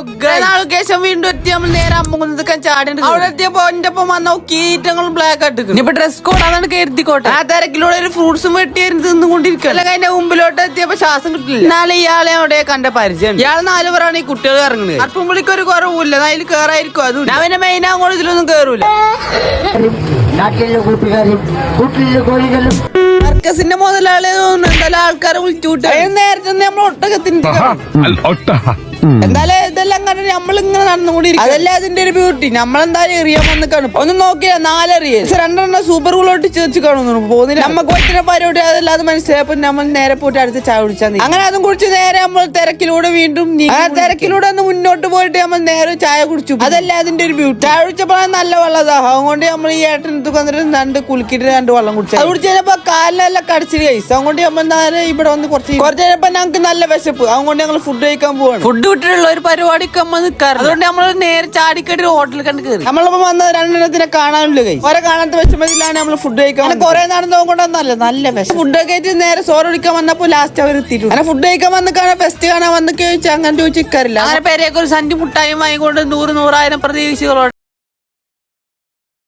Location വീണ്ടും എത്തി. നമ്മൾ നേരെ അമ്മുകുന്നതൊക്കെ ചാടേണ്ടത് അവിടെ എത്തിയപ്പോ എന്റെ ഒപ്പം വന്ന ബ്ലാക്ക് ആയിട്ട് ഇനിയിപ്പോ ഡ്രസ് കോഡ് അതാണ് കരുതിക്കോട്ടെ. ആ തിരക്കിലൂടെ ഒരു ഫ്രൂട്ട്സും വെട്ടി തിന്നുകൊണ്ടിരിക്കും അല്ലെങ്കിൽ അതിന്റെ മുമ്പിലോട്ട് എത്തിയപ്പോ ശ്വാസം കിട്ടില്ല എന്നാലും ഇയാളെ അവിടെ കണ്ട പരിചയം ഇയാൾ നാല് പേരാണ് ഈ കുട്ടികൾ ഇറങ്ങുന്നത് അപ്പം പുള്ളിക്ക് ഒരു കുറവില്ല അതിൽ കേറായിരിക്കും അതും അവന്റെ മെയിൻ അങ്ങോട്ട് ഇതിലൊന്നും കേറൂല. നാട്ടിലെ കുളിപ്പിക്കാരും കൂട്ടിലെ കോഴികളും. സർക്കസിന്റെ മുതലാളി തോന്നുന്നുണ്ടല്ലോ ആൾക്കാരെ വിളിച്ചു വിട്ടു നേരത്തെ നമ്മൾ ഒട്ടകത്തിന്റെ എന്തായാലും കണ്ടിട്ട് നമ്മൾ ഇങ്ങനെ നടന്നുകൊണ്ടിരിക്കും അതല്ല അതിന്റെ ഒരു ബ്യൂട്ടി നമ്മളെന്തായാലും എറിയാൻ വന്ന് കാണും ഒന്നും നോക്കിയാ നാലറിയ. രണ്ടെണ്ണം സൂപ്പർ കൂളോട്ട് ചേർച്ച് കാണുന്നു പോകുന്നില്ല. നമുക്ക് ഒറ്റ പരിപാടി അതല്ലാതെ മനസ്സിലായപ്പോ നമ്മൾ നേരെ പോയിട്ട് അടുത്ത് ചായ കുടിച്ചാൽ. അങ്ങനെ അതും കുടിച്ച് നേരെ നമ്മൾ തിരക്കിലൂടെ വീണ്ടും തിരക്കിലൂടെ ഒന്ന് മുന്നോട്ട് പോയിട്ട് നമ്മൾ നേരെ ചായ കുടിച്ചു. അതല്ല അതിന്റെ ഒരു ബ്യൂട്ടി ചായ കുടിച്ചപ്പോഴാണ് നല്ല വെള്ളം ദാഹം അതുകൊണ്ട് നമ്മൾ ഈ ഏട്ടൻ വന്നിട്ട് രണ്ട് കുലുക്കിട്ട് രണ്ട് വെള്ളം കുടിച്ചു. അത് കുടിച്ച് കഴിഞ്ഞപ്പോ കാലിലെല്ലാം കടിച്ചിട്ട് കഴിച്ചു അതുകൊണ്ട് നമ്മൾ നേരെ ഇവിടെ വന്ന് കുറച്ച് കുറച്ച് കഴിഞ്ഞപ്പോ ഞങ്ങൾക്ക് നല്ല വിശപ്പ്. അതുകൊണ്ട് ഞങ്ങൾ ഫുഡ് കഴിക്കാൻ പോവാണ്. ഫുഡ് വിട്ടിട്ടുള്ള ഒരു പരിപാടിക്ക് നമ്മൾ നിൽക്കാറ് അതുകൊണ്ട് നമ്മൾ നേരെ ചാടിക്കട്ടി ഹോട്ടലിൽ കണ്ട് കയറി നമ്മളിപ്പോ വന്ന രണ്ടെണ്ണത്തിനെ കാണാനുള്ള കഴിച്ചു ഓരോ കാണാത്ത വിഷമത്തിലാണ് നമ്മൾ ഫുഡ് കഴിക്കാൻ കുറെ നടന്നു കൊണ്ടൊന്നല്ല നല്ല വിശപ്പ്. ഫുഡ് ഒക്കെ ആയിട്ട് നേരെ സോറ് കുടിക്കാൻ വന്നപ്പോ ലാസ്റ്റ് അവർ എത്തിയിട്ടു അങ്ങനെ ഫുഡ് കഴിക്കാൻ വന്ന് കാണാൻ ഫെസ്റ്റ് കാണാൻ വന്നൊക്കെ ചോദിച്ചാൽ അങ്ങനെ ചോദിച്ചിരിക്കാറില്ല അങ്ങനെ പേരെയൊക്കെ ഒരു സഞ്ചി മുട്ടായും നൂറ് നൂറായിരം പ്രതീക്ഷകളോടെ